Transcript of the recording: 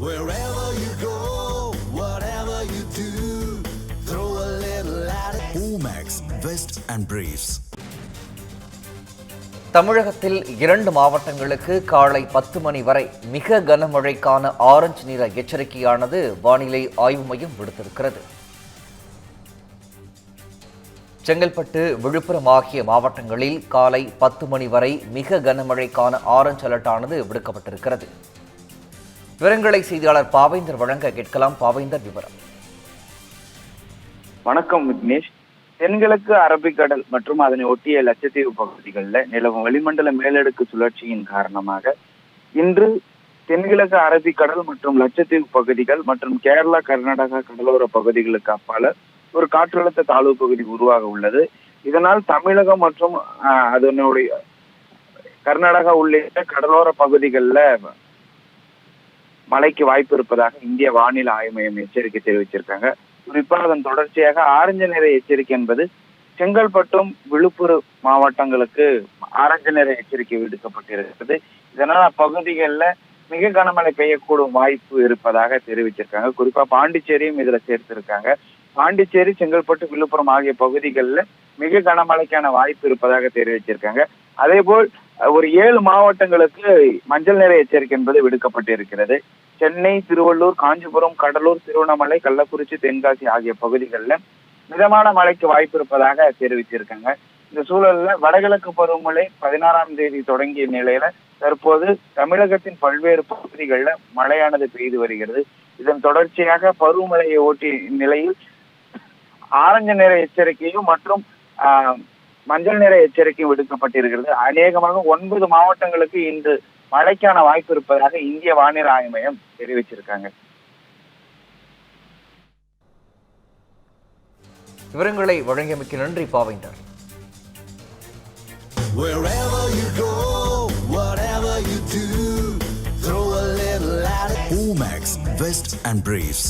Wherever you go, whatever you do, throw a little at it. Omax, Vest and Briefs. தமிழகத்தில் இரண்டு மாவட்டங்களுக்கு காலை பத்து மணி வரை மிக கனமழைக்கான ஆரஞ்சு நிற எச்சரிக்கையானது வானிலை ஆய்வு மையம் விடுத்திருக்கிறது செங்கல்பட்டு விழுப்புரம் ஆகிய மாவட்டங்களில் காலை பத்து மணி வரை மிக கனமழைக்கான ஆரஞ்சு அலர்ட்டானது விடுக்கப்பட்டிருக்கிறது விவரங்களை செய்தியாளர் பாவேந்தர் வழங்க கேட்கலாம் பாவேந்தர் விவரம். வணக்கம் விக்னேஷ். தென்கிழக்கு அரபிக்கடல் மற்றும் அதனை ஒட்டிய லட்சத்தீவு பகுதிகளில் நிலவும் வளிமண்டல மேலடுக்கு சுழற்சியின் காரணமாக இன்று தென்கிழக்கு அரபிக்கடல் மற்றும் லட்சத்தீவு பகுதிகள் மற்றும் கேரளா கர்நாடகா கடலோர பகுதிகளுக்கு அப்பால ஒரு காற்றழுத்த தாழ்வு பகுதி உருவாக உள்ளது. இதனால் தமிழகம் மற்றும் அதனுடைய கர்நாடகா உள்ளிட்ட கடலோர பகுதிகளில் மழைக்கு வாய்ப்பு இருப்பதாக இந்திய வானிலை ஆய்வு மையம் எச்சரிக்கை தெரிவிச்சிருக்காங்க. குறிப்பா அதன் தொடர்ச்சியாக ஆரஞ்சு நிற எச்சரிக்கை என்பது செங்கல்பட்டும் விழுப்புரம் மாவட்டங்களுக்கு ஆரஞ்சு நிற எச்சரிக்கை விடுக்கப்பட்டிருக்கிறது. இதனால் அப்பகுதிகளில் மிக கனமழை பெய்யக்கூடும் வாய்ப்பு இருப்பதாக தெரிவிச்சிருக்காங்க. குறிப்பா பாண்டிச்சேரியும் இதுல சேர்த்திருக்காங்க. பாண்டிச்சேரி செங்கல்பட்டு விழுப்புரம் ஆகிய பகுதிகளில் மிக கனமழைக்கான வாய்ப்பு இருப்பதாக தெரிவிச்சிருக்காங்க. அதே போல் ஒரு ஏழு மாவட்டங்களுக்கு மஞ்சள் நிற எச்சரிக்கை என்பது விடுக்கப்பட்டிருக்கிறது. சென்னை திருவள்ளூர் காஞ்சிபுரம் கடலூர் திருவண்ணாமலை கள்ளக்குறிச்சி தென்காசி ஆகிய பகுதிகளில் மிதமான மழைக்கு வாய்ப்பு இருப்பதாக தெரிவிச்சிருக்காங்க இந்த சூழல்ல வடகிழக்கு பருவமழை பதினாறாம் தேதி தொடங்கிய நிலையில தற்போது தமிழகத்தின் பல்வேறு பகுதிகளில் மழையானது பெய்து வருகிறது. இதன் தொடர்ச்சியாக பருவமழையை ஒட்டிய நிலையில் ஆரஞ்சு நிற எச்சரிக்கையும் மற்றும் ஆஹ், மஞ்சள் நிற எச்சரிக்கையும் விடுக்கப்பட்டிருக்கிறது அநேகமாக ஒன்பது மாவட்டங்களுக்கு இன்று மழைக்கான வாய்ப்பு இருப்பதாக இந்திய வானிலை ஆய்வு மையம் தெரிவிச்சிருக்காங்க விவரங்களை வழங்கியமைக்கு நன்றி பாவேந்தர் Wherever you go, whatever you do, throw a little at it. Omax, Vest and Briefs.